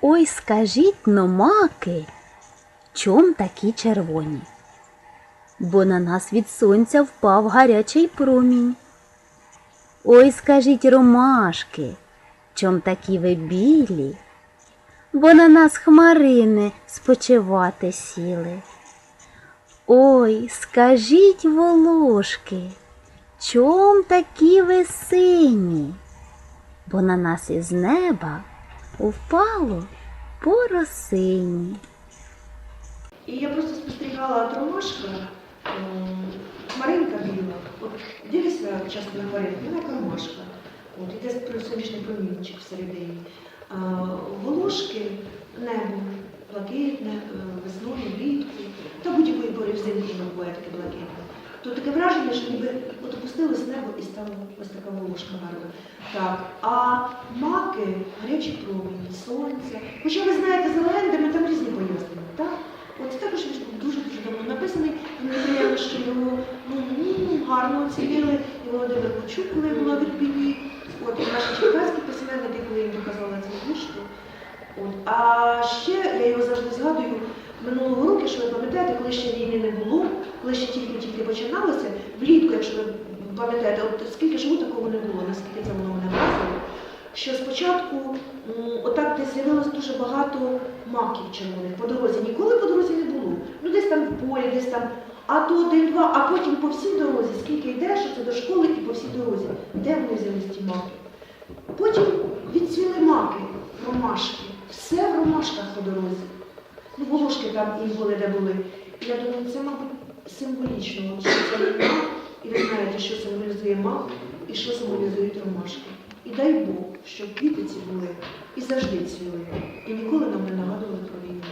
Ой, скажіть но, маки, чом такі червоні? Бо на нас від сонця впав гарячий промінь. Ой, скажіть, ромашки, чом такі ви білі? Бо на нас хмарини спочивати сіли. Ой, скажіть, волошки, чом такі ви сині? Бо на нас із неба впало по росині. І я просто спостерігала от ромашка, ем, хмаринка біла. От дивишся часто на хмаринку, вона як ромашка. От, іде сонячний промінчик всередині. А, волошки, небо, блакитне, е, весною, влітку, та будь-якої пори взимку буває таке блакитне. То таке враження, що ніби от опустилось небо і стало ось така волошка гарна. Так, а маки, гарячі промені, сонце. Хоча ви знаєте, за легендами там різні пояснення, так? От також він дуже-дуже давно написаний. Мені приємно, що його ну, ну, гарно оцінили. І Володимир Кучук, коли була в Ірпіні. От, і наші черкаські письменники, коли їм показала цю книжку. От. А ще я його завжди згадую минулого року, що ви пам'ятаєте, коли ще війни не було, коли ще тільки-тільки починалося, влітку, якщо ви пам'ятаєте, от скільки живу, такого не було, що спочатку отак десь з'явилось дуже багато маків червоних по дорозі. Ніколи по дорозі не було. Ну десь там в полі, десь там, а то один-два, а потім по всій дорозі, скільки йдеш, що це до школи і по всій дорозі. Де вони взялись ті маки? Потім відцвіли маки, ромашки. Все в ромашках по дорозі. Ну, волошки там і були, де були. Я думаю, це, мабуть, символічно, що це війна, і ви знаєте, що символізує мак і що символізують ромашки. І дай Бог, щоб квіти ці були і завжди ціли, і ніколи нам не нагадували про війну.